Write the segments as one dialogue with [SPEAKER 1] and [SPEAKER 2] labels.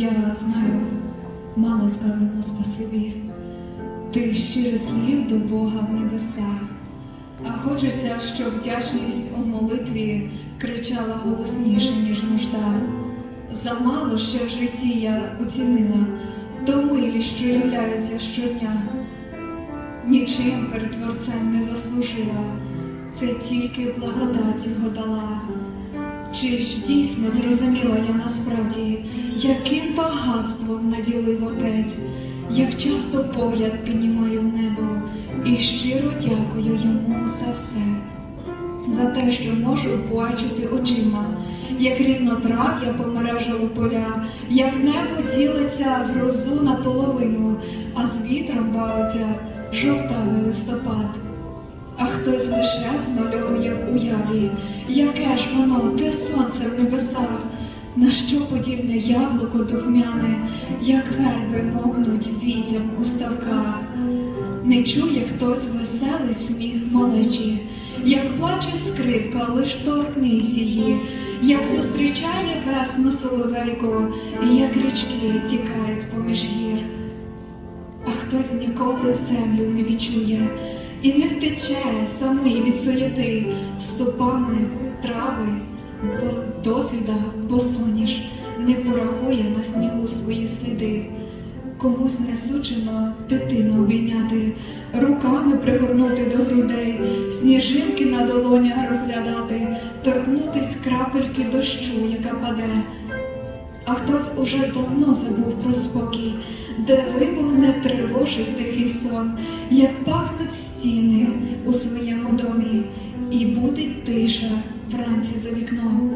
[SPEAKER 1] Я знаю, мало сказано спасибі, тих щирих слів до Бога в небеса. А хочеться, щоб вдячність у молитві кричала голосніше, ніж нужда. Замало ще в житті я оцінила ту милість, що являється щодня. Нічим перед Творцем не заслужила, це тільки благодать його дала. Чи ж дійсно зрозуміла я насправді, яким багатством наділив отець, як часто погляд піднімаю в небо і щиро дякую йому за все, за те, що можу бачити очима, як різнотрав'я помережило поля, як небо ділиться в розу наполовину, а з вітром бавиться жовтавий листопад. А хтось лише змальовує в уяві, яке ж воно, те сонце в небесах, на що подібне яблуко духмяне, як верби мокнуть вітям у ставках. Не чує хтось веселий сміх малечі, як плаче скрипка, лиш торкнись її, як зустрічає весну соловейко, і як річки тікають поміж гір. А хтось ніколи землю не відчує і не втече самий від суєти стопами трави, бо досвіда, бо соняш не порахує на снігу свої сліди. Комусь не суджено дитину обійняти, руками пригорнути до грудей, сніжинки на долонях розглядати, торкнутись крапельки дощу, яка паде. А хтось уже давно забув про спокій, де вибух не тривожить тихий сон, як пахнуть стіни у своєму домі, і буде тиша вранці за вікном,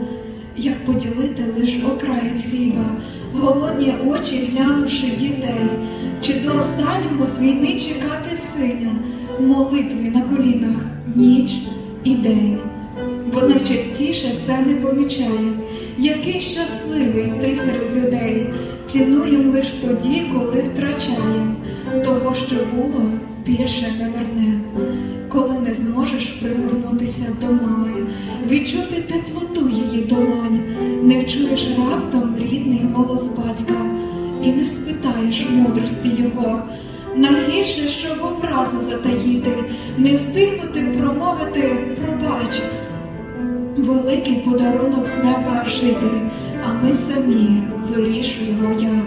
[SPEAKER 1] як поділити лиш окраєць хліба, голодні очі глянувши дітей, чи до останнього з війни чекати синя, молитви на колінах ніч і день бо найчастіше це не помічає, який щасливий ти серед людей, цінуєм лиш тоді, коли втрачаєм, того, що було, більше не вернем. Коли не зможеш пригорнутися до мами, відчути теплоту її долонь, не вчуєш раптом рідний голос батька і не спитаєш мудрості його. Найгірше, щоб образу затаїти, не встигнути промовити пробач. Великий подарунок з неба жити, а ми самі вирішуємо як.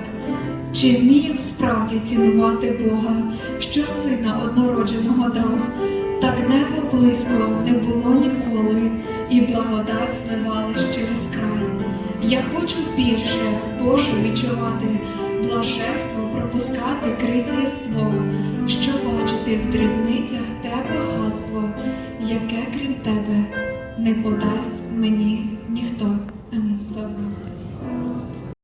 [SPEAKER 1] Чи вміємо справді цінувати Бога, що сина однородженого дав, так небо близько не було ніколи, і благодать сливалась через край. Я хочу більше, Боже, відчувати, блаженство пропускати крізь що бачити в дрібницях те багатство, яке крім тебе не подасть мені ніхто. Амінь.